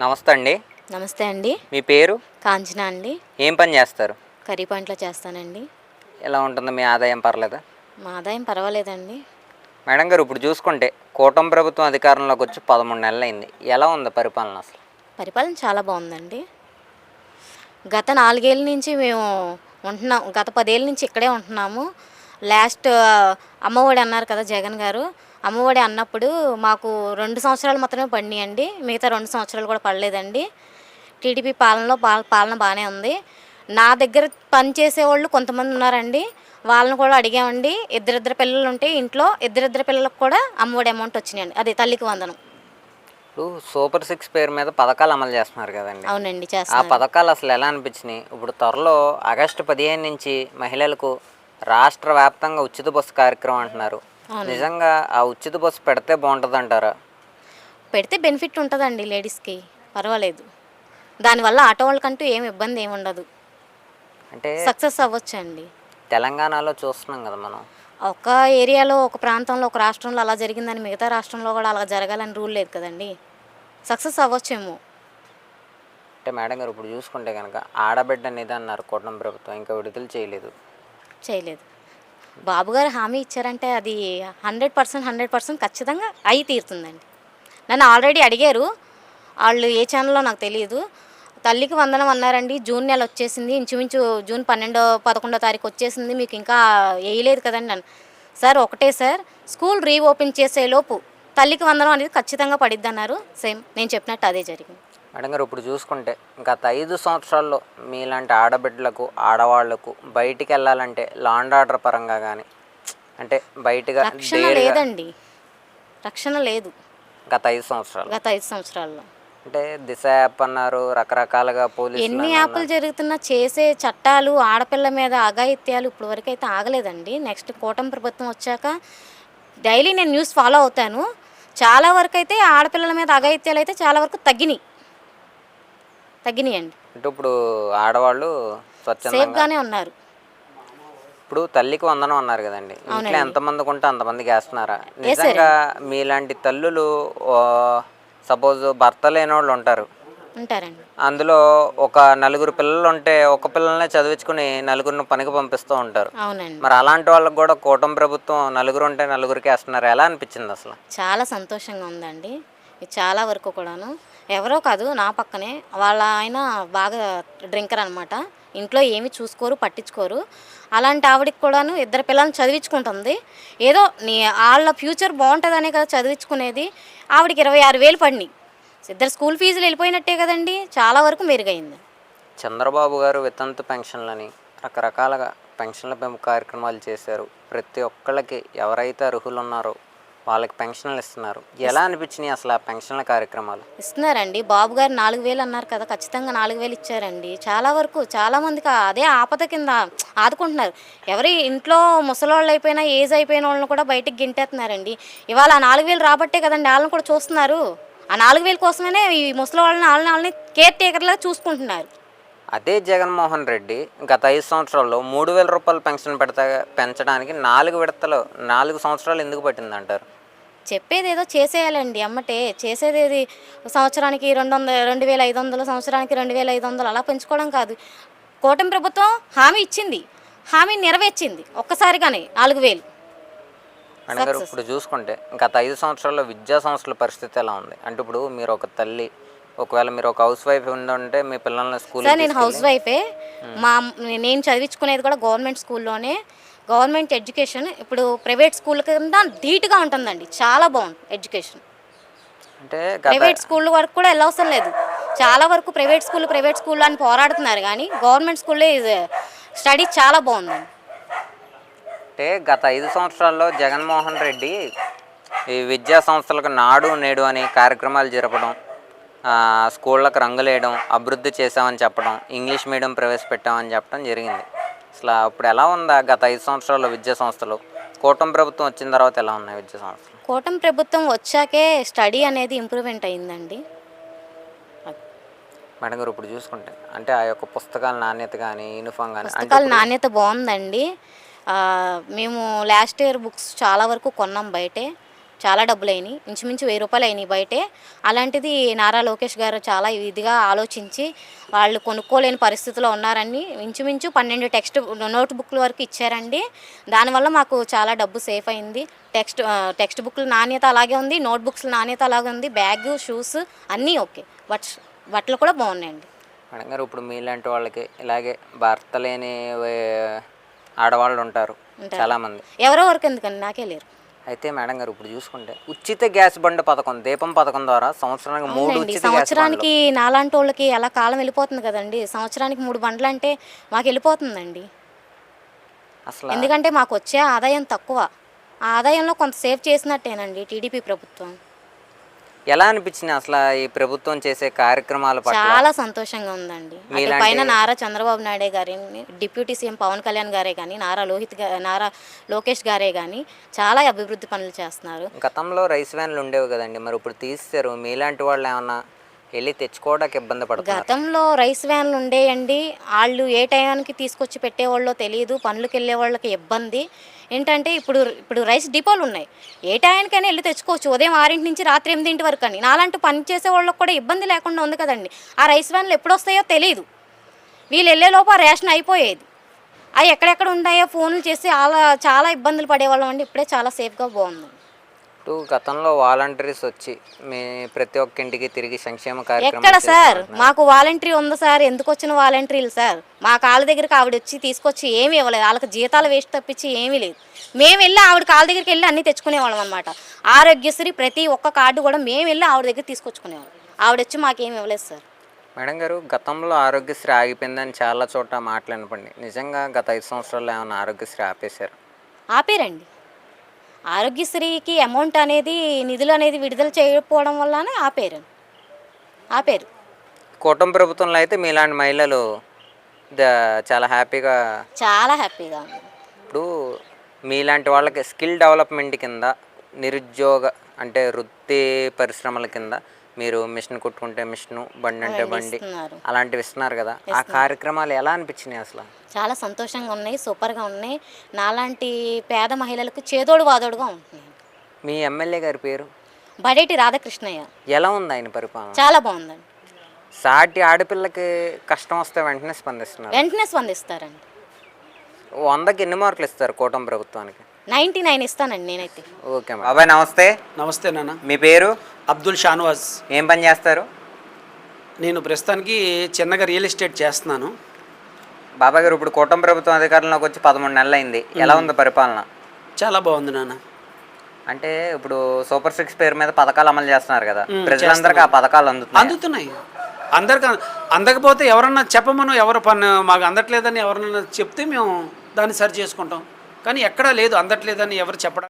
నమస్తే అండి. నమస్తే అండి. మీ పేరు? కాంచనా అండి. ఏం పని చేస్తారు? కర్రీ పాయింట్లో చేస్తానండి. ఎలా ఉంటుంది మీ ఆదాయం పర్లేదు? మా ఆదాయం పర్వాలేదండి. మేడం గారు ఇప్పుడు చూసుకుంటే కూటమి ప్రభుత్వం అధికారంలోకి వచ్చి పదమూడు నెలలు అయింది. ఎలా ఉంది పరిపాలన అసలు? పరిపాలన చాలా బాగుందండి. గత నాలుగేళ్ళ నుంచి మేము ఉంటున్నాం. గత పదేళ్ళ నుంచి ఇక్కడే ఉంటున్నాము. లాస్ట్ అమ్మఒడి అన్నారు కదా జగన్ గారు. అమ్మఒడి అన్నప్పుడు మాకు రెండు సంవత్సరాలు మాత్రమే పడినాయండి. మిగతా రెండు సంవత్సరాలు కూడా పడలేదండి. టీడీపీ పాలనలో పాలన బాగానే ఉంది. నా దగ్గర పనిచేసే వాళ్ళు కొంతమంది ఉన్నారండి. వాళ్ళని కూడా అడిగామండి. ఇద్దరిద్దరు పిల్లలు ఉంటే ఇంట్లో ఇద్దరిద్దరు పిల్లలకు కూడా అమ్మఒడి అమౌంట్ వచ్చినాయండి. అది తల్లికి వందనం. ఇప్పుడు సూపర్ సిక్స్ పేరు మీద పథకాలు అమలు చేస్తున్నారు కదండి. అవునండి ఆ పథకాలు అసలు ఎలా అనిపించినాయి? ఇప్పుడు త్వరలో ఆగస్టు పదిహేను నుంచి మహిళలకు రాష్ట్ర వ్యాప్తంగా ఉచిత బస్సు కార్యక్రమం అంటున్నారు. నిజంగా ఆ ఉచిత బస్సు పెడితే బాగుంటుంది అంటారా పెడితే బెనిఫిట్ ఉంటుందండి లేడీస్కి పర్వాలేదు. దానివల్ల ఆటో వాళ్ళకంటూ ఏం ఇబ్బంది ఏమి ఉండదు. అంటే సక్సెస్ అవ్వచ్చండి. తెలంగాణలో చూస్తున్నాం కదా మనం. ఒక ఏరియాలో ఒక ప్రాంతంలో ఒక రాష్ట్రంలో అలా జరిగిందని మిగతా రాష్ట్రంలో కూడా అలా జరగాలని రూల్ లేదు కదండి. సక్సెస్ అవ్వచ్చేమో. అంటే మేడం గారు ఇప్పుడు చూసుకుంటే కనుక ఆడబిడ్డ అనేది అన్నారు కూటమి ప్రభుత్వం ఇంకా విడుదల చేయలేదు. చేయలేదు. బాబుగారు హామీ ఇచ్చారంటే అది హండ్రెడ్ పర్సెంట్ హండ్రెడ్ పర్సెంట్ ఖచ్చితంగా అయి తీరుతుందండి. నన్ను ఆల్రెడీ అడిగారు. వాళ్ళు ఏ ఛానల్లో నాకు తెలియదు. తల్లికి వందనం అన్నారండి. జూన్ నెల వచ్చేసింది. ఇంచుమించు జూన్ పన్నెండో పదకొండో తారీఖు వచ్చేసింది. మీకు ఇంకా వేయలేదు కదండి నన్ను. సార్ ఒకటే సార్ స్కూల్ రీఓపెన్ చేసేలోపు తల్లికి వందనం అనేది ఖచ్చితంగా పడిద్ది అన్నారు సేమ్ నేను చెప్పినట్టు అదే జరిగింది. మేడం గారు ఇప్పుడు చూసుకుంటే గత ఐదు సంవత్సరాల్లో మీలాంటి ఆడబిడ్డలకు ఆడవాళ్ళకు బయటికి వెళ్ళాలంటే లాండ్ ఆర్డర్ పరంగా కానీ అంటే బయటగా రక్షణ లేదండి. రక్షణ లేదు. గత ఐదు సంవత్సరాలు గత ఐదు సంవత్సరాల్లో. అంటే దిశ యాప్ అన్నారు రకరకాలుగా పోలీసులు ఎన్ని యాప్లు జరుగుతున్నా చేసే చట్టాలు ఆడపిల్ల మీద అఘాయిత్యాలు ఇప్పుడు వరకు అయితే ఆగలేదండి. నెక్స్ట్ కూటమి ప్రభుత్వం వచ్చాక డైలీ నేను న్యూస్ ఫాలో అవుతాను. చాలా వరకు అయితే ఆడపిల్లల మీద అఘాయిత్యాలు అయితే చాలా వరకు తగ్గినాయి. తగ్గినాయండి. అంటే ఇప్పుడు ఆడవాళ్ళు స్వచ్ఛందంగా సేఫ్గానే ఉన్నారు. ఇప్పుడు తల్లికి వందనం అన్నారు కదండి. ఇంట్లో ఎంతమందికి ఉంటే అంతమందికి వేస్తున్నారా నిజంగా మీలాంటి తల్లులు సపోజ్ భర్త లేని వాళ్ళు ఉంటారు. ఉంటారండి. అందులో ఒక నలుగురు పిల్లలు ఉంటే ఒక పిల్లల్నే చదివించుకుని నలుగురిని పనికి పంపిస్తూ ఉంటారు. అవునండి. మరి అలాంటి వాళ్ళకి కూడా కూటమి ప్రభుత్వం నలుగురు ఉంటే నలుగురికి వేస్తున్నారు. ఎలా అనిపించింది అసలు? చాలా సంతోషంగా ఉందండి. చాలా వరకు కూడాను. ఎవరో కాదు నా పక్కనే వాళ్ళ ఆయన బాగా డ్రింకర్ అనమాట ఇంట్లో ఏమి చూసుకోరు పట్టించుకోరు. అలాంటి ఆవిడకి కూడాను ఇద్దరు పిల్లల్ని చదివించుకుంటుంది. ఏదో నీ వాళ్ళ ఫ్యూచర్ బాగుంటుందనే కదా చదివించుకునేది. ఆవిడకి ఇరవై ఆరు వేలు పడినాయి. ఇద్దరు స్కూల్ ఫీజులు వెళ్ళిపోయినట్టే కదండి చాలా వరకు మెరుగైంది. చంద్రబాబు గారు వితంతు పెన్షన్లని రకరకాలుగా పెన్షన్ల పెంపు కార్యక్రమాలు చేశారు. ప్రతి ఒక్కళ్ళకి ఎవరైతే అర్హులు ఉన్నారో వాళ్ళకి పెన్షన్లు ఇస్తున్నారు. ఎలా అనిపించినాయి అసలు ఆ పెన్షన్ల కార్యక్రమాలు? ఇస్తున్నారండి. బాబు గారు నాలుగు వేలు అన్నారు కదా ఖచ్చితంగా నాలుగు వేలు ఇచ్చారండి. చాలా వరకు చాలా మందికి అదే ఆపద కింద ఆదుకుంటున్నారు. ఎవరి ఇంట్లో ముసలోళ్ళు అయిపోయినా ఏజ్ అయిపోయిన వాళ్ళని కూడా బయటికి గింటేస్తున్నారండి. ఇవాళ ఆ నాలుగు వేలు రాబట్టే కదండి వాళ్ళని కూడా చూస్తున్నారు. ఆ నాలుగు వేల కోసమే ఈ ముసలి వాళ్ళని వాళ్ళని వాళ్ళని కేర్ టేకర్లా చూసుకుంటున్నారు. అదే జగన్మోహన్ రెడ్డి గత ఐదు సంవత్సరాల్లో మూడు వేల రూపాయలు పెన్షన్ పెడతా పెంచడానికి నాలుగు విడతలు నాలుగు సంవత్సరాలు ఎందుకు పట్టింది అంటారు చెప్పేది ఏదో చేసేయాలండి. అమ్మటే చేసేది సంవత్సరానికి రెండు వందల రెండు వేల ఐదు వందలు సంవత్సరానికి రెండు వేల ఐదు వందలు అలా పెంచుకోవడం కాదు. కూటమి ప్రభుత్వం హామీ ఇచ్చింది. హామీ నెరవేర్చింది. ఒక్కసారిగానే నాలుగు వేలు. గారు ఇప్పుడు చూసుకుంటే గత ఐదు సంవత్సరాల్లో విద్యా సంస్థల పరిస్థితి ఎలా ఉంది? అంటే ఇప్పుడు మీరు ఒక తల్లి ఒకవేళ మీరు ఒక హౌస్ వైఫ్ ఉందంటే మీ పిల్లల్ని స్కూల్ నేను హౌస్ వైఫే. మా నేను చదివించుకునేది కూడా గవర్నమెంట్ స్కూల్లోనే. గవర్నమెంట్ ఎడ్యుకేషన్ ఇప్పుడు ప్రైవేట్ స్కూల్ కింద ధీటుగా ఉంటుందండి. చాలా బాగుంటుంది ఎడ్యుకేషన్. అంటే ప్రైవేట్ స్కూల్ వరకు కూడా వెళ్ళవసరం లేదు. చాలా వరకు ప్రైవేట్ స్కూల్ ప్రైవేట్ స్కూల్ అని పోరాడుతున్నారు కానీ గవర్నమెంట్ స్కూల్లో స్టడీ చాలా బాగుందండి. అంటే గత ఐదు సంవత్సరాల్లో జగన్మోహన్ రెడ్డి ఈ విద్యా సంస్థలకు నాడు నేడు అని కార్యక్రమాలు జరపడం స్కూళ్ళకు రంగులేయడం అభివృద్ధి చేశామని చెప్పడం ఇంగ్లీష్ మీడియం ప్రవేశపెట్టామని చెప్పడం జరిగింది. అసలు అప్పుడు ఎలా ఉందా? గత ఐదు సంవత్సరాల్లో విద్యా సంస్థలు. కూటమి ప్రభుత్వం వచ్చిన తర్వాత ఎలా ఉన్నాయి విద్యా సంస్థలు? కూటమి ప్రభుత్వం వచ్చాకే స్టడీ అనేది ఇంప్రూవ్మెంట్ అయిందండి. మేడం గారు ఇప్పుడు చూసుకుంటే అంటే ఆ యొక్క పుస్తకాల నాణ్యత కానీ యూనిఫామ్ కానీ పుస్తకాల నాణ్యత బాగుందండి. మేము లాస్ట్ ఇయర్ బుక్స్ చాలా వరకు కొన్నాం బయటే. చాలా డబ్బులు అయినాయి ఇంచుమించు వెయ్యి రూపాయలు అయినాయి బయటే. అలాంటిది నారా లోకేష్ గారు చాలా ఇదిగా ఆలోచించి వాళ్ళు కొనుక్కోలేని పరిస్థితిలో ఉన్నారని ఇంచుమించు పన్నెండు టెక్స్ట్ నోట్ బుక్ల వరకు ఇచ్చారండి. దానివల్ల మాకు చాలా డబ్బు సేఫ్ అయింది. టెక్స్ట్ టెక్స్ట్ బుక్ల నాణ్యత అలాగే ఉంది నోట్ బుక్స్ నాణ్యత అలాగే ఉంది బ్యాగ్ షూస్ అన్నీ ఓకే. బట్ బట్టలు కూడా బాగున్నాయండి. మేడం గారు ఇప్పుడు మీలాంటి వాళ్ళకి ఇలాగే భర్త లేని ఆడవాళ్ళు ఉంటారు చాలామంది. ఎవరో వరకు ఎందుకండి? నాకే లేరు. అయితే మేడం గారు ఇప్పుడు చూసుకుంటే ఉచిత గ్యాస్ బండ్ పథకం దీపం పథకం ద్వారా సంవత్సరానికి మూడు ఉచిత సంవత్సరానికి నాలాంటి వాళ్ళకి అలా కాలం వెళ్ళిపోతుంది కదండి? సంవత్సరానికి మూడు బండ్లు అంటే మాకు వెళ్ళిపోతుందండి. అసలు ఎందుకంటే మాకు వచ్చే ఆదాయం తక్కువ. ఆ ఆదాయంలో కొంత సేవ్ చేసినట్టేనండి టీడీపీ ప్రభుత్వం. ఎలా అనిపించింది అసలు ఈ ప్రభుత్వం చేసే కార్యక్రమాల పట్ల? చాలా సంతోషంగా ఉందండి. పైన నారా చంద్రబాబు నాయుడే గారిని డిప్యూటీ సీఎం పవన్ కళ్యాణ్ గారే కానీ నారా లోహిత్గా నారా లోకేష్ గారే కానీ చాలా అభివృద్ధి పనులు చేస్తున్నారు. గతంలో రైస్ వ్యాన్లు ఉండేవి కదండి. మరి ఇప్పుడు తీస్తారు మీలాంటి వాళ్ళు ఏమన్నా వెళ్ళి తెచ్చుకోవడానికి ఇబ్బంది పడుతున్నారు. గతంలో రైస్ వ్యాన్లు ఉండేయండి. వాళ్ళు ఏ టైంకి తీసుకొచ్చి పెట్టేవాళ్ళో తెలియదు. పనులకు వెళ్ళే వాళ్ళకి ఇబ్బంది. ఏంటంటే ఇప్పుడు ఇప్పుడు రైస్ డిపోలు ఉన్నాయి. ఏ టైంకైనా వెళ్ళి తెచ్చుకోవచ్చు. ఉదయం ఆరింటి నుంచి రాత్రి ఎనిమిదింటి వరకు అని. నాలాంటి పని చేసే వాళ్ళకి కూడా ఇబ్బంది లేకుండా ఉంది కదండి. ఆ రైస్ వ్యాన్లు ఎప్పుడు వస్తాయో తెలియదు. వీళ్ళు వెళ్ళే లోపు ఆ రేషన్ అయిపోయేది. అవి ఎక్కడెక్కడ ఉన్నాయో ఫోన్లు చేసి అలా చాలా ఇబ్బందులు పడేవాళ్ళం అండి. ఇప్పుడే చాలా సేఫ్గా బాగుంది. ఇప్పుడు గతంలో వాలంటీర్స్ వచ్చి మీ ప్రతి ఒక్క ఇంటికి తిరిగి సంక్షేమ ఎక్కడ కార్యక్రమాలు సార్ మాకు వాలంటరీ ఉంది సార్? ఎందుకు వచ్చిన వాలంటరీలు సార్? మా కాళ్ళ దగ్గరికి ఆవిడ వచ్చి తీసుకొచ్చి ఏమీ ఇవ్వలేదు. వాళ్ళకి జీతాలు వేస్ట్ తప్పించి ఏమీ లేదు. మేము వెళ్ళి ఆవిడ కాళ్ళ దగ్గరికి వెళ్ళి అన్నీ తెచ్చుకునేవాళ్ళం అనమాట ఆరోగ్యశ్రీ ప్రతి ఒక్క కార్డు కూడా మేము వెళ్ళి ఆవిడ దగ్గర తీసుకొచ్చుకునేవాళ్ళం. ఆవిడ వచ్చి మాకేమి ఇవ్వలేదు సార్. మేడం గారు గతంలో ఆరోగ్యశ్రీ ఆగిపోయిందని చాలా చోట మాటలు వినపండి నిజంగా గత ఐదు సంవత్సరాల్లో ఏమైనా ఆరోగ్యశ్రీ ఆపేశారు? ఆపేరండి. ఆరోగ్యశ్రీకి అమౌంట్ అనేది నిధులు అనేది విడుదల చేయకపోవడం వల్లనే ఆపేరు. ఆపేరు. కూటమి ప్రభుత్వంలో అయితే మీలాంటి మహిళలు చాలా హ్యాపీగా చాలా హ్యాపీగా ఉంది. ఇప్పుడు మీలాంటి వాళ్ళకి స్కిల్ డెవలప్మెంట్ కింద నిరుద్యోగ అంటే వృత్తి పరిశ్రమల కింద మీరు మిషన్ కుట్టుకుంటే మిషన్ బండి అంటే బండి అలాంటివి ఇస్తున్నారు కదా. ఆ కార్యక్రమాలు ఎలా అనిపించినాయి అసలు? చాలా సంతోషంగా ఉన్నాయి సూపర్గా ఉన్నాయి. నాలాంటి పేద మహిళలకు చేదోడు వాదోడుగా ఉంటున్నాయి. మీ ఎమ్మెల్యే గారి పేరు? బడేటి రాధాకృష్ణయ్య. ఎలా ఉంది ఆయన పరిపాలన? చాలా బాగుందండి. సాటి ఆడపిల్లకి కష్టం వస్తే వెంటనే స్పందిస్తున్నారు. వెంటనే స్పందిస్తారండి. వందకి ఎన్ని మార్కులు ఇస్తారు కూటమి ప్రభుత్వానికి? నైంటీ నైన్ ఇస్తానండి నేనైతే. ఓకే బాబాయ్ నమస్తే. నమస్తే నాన్న. మీ పేరు? అబ్దుల్ షానవాజ్. ఏం పని చేస్తారు? నేను ప్రస్తుతానికి చిన్నగా రియల్ ఎస్టేట్ చేస్తున్నాను. బాబాయ్ గారు ఇప్పుడు కూటమి ప్రభుత్వం అధికారంలోకి వచ్చి పదమూడు నెలలు అయింది ఎలా ఉంది పరిపాలన? చాలా బాగుంది నాన్న. అంటే ఇప్పుడు సూపర్ సిక్స్ పేరు మీద పథకాలు అమలు చేస్తున్నారు కదా. ప్రజలందరికీ ఆ పథకాలు అందుతున్నాయి? అందుతున్నాయి. అందరికి అందకపోతే ఎవరన్నా చెప్పమను ఎవరు పని మాకు అందట్లేదని ఎవరన్నా చెప్తే మేము దాన్ని సరి చేసుకుంటాం. కానీ ఎక్కడా లేదు అందట్లేదని ఎవరు చెప్పడం